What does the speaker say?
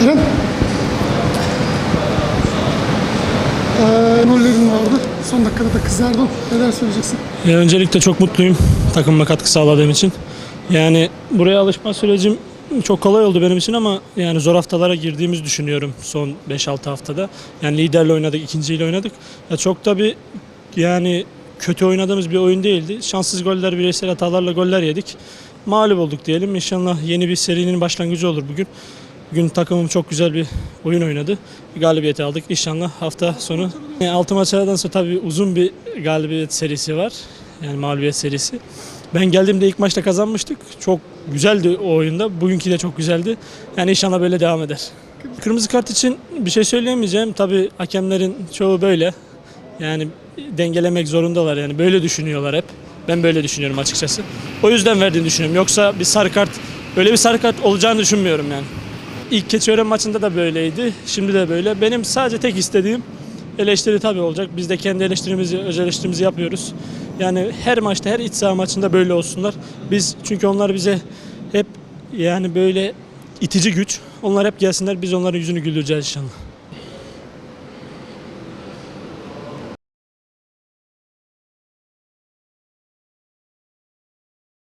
gittiren ee, rollerin vardı. Son dakikada da kızardın. Neler söyleyeceksin? Ya öncelikle çok mutluyum takımıma katkı sağladığım için. Yani buraya alışma sürecim çok kolay oldu benim için ama yani zor haftalara girdiğimiz düşünüyorum son 5-6 haftada. Yani liderle oynadık, ikinciyle oynadık. Ya çok da bir yani kötü oynadığımız bir oyun değildi. Şanssız goller, bireysel hatalarla goller yedik. Mağlup olduk diyelim. İnşallah yeni bir serinin başlangıcı olur bugün. Bugün takımım çok güzel bir oyun oynadı. Bir galibiyeti aldık. İnşallah hafta sonu. Yani altı maçlardan sonra tabii uzun bir galibiyet serisi var. Yani mağlubiyet serisi. Ben geldiğimde ilk maçta kazanmıştık. Çok güzeldi o oyunda. Bugünkü de çok güzeldi. Yani inşallah böyle devam eder. Kırmızı kart için bir şey söyleyemeyeceğim. Tabii hakemlerin çoğu böyle. Yani dengelemek zorundalar yani böyle düşünüyorlar hep. Ben böyle düşünüyorum açıkçası. O yüzden verdiğini düşünüyorum. Yoksa bir sarı kart, öyle bir sarı kart olacağını düşünmüyorum yani. İlk Keçiören maçında da böyleydi. Şimdi de böyle. Benim sadece tek istediğim eleştiri tabii olacak. Biz de kendi eleştirimizi, öz eleştirimizi yapıyoruz. Yani her maçta, her iç saha maçında böyle olsunlar. Biz çünkü onlar bize hep yani böyle itici güç. Onlar hep gelsinler. Biz onların yüzünü güldüreceğiz inşallah.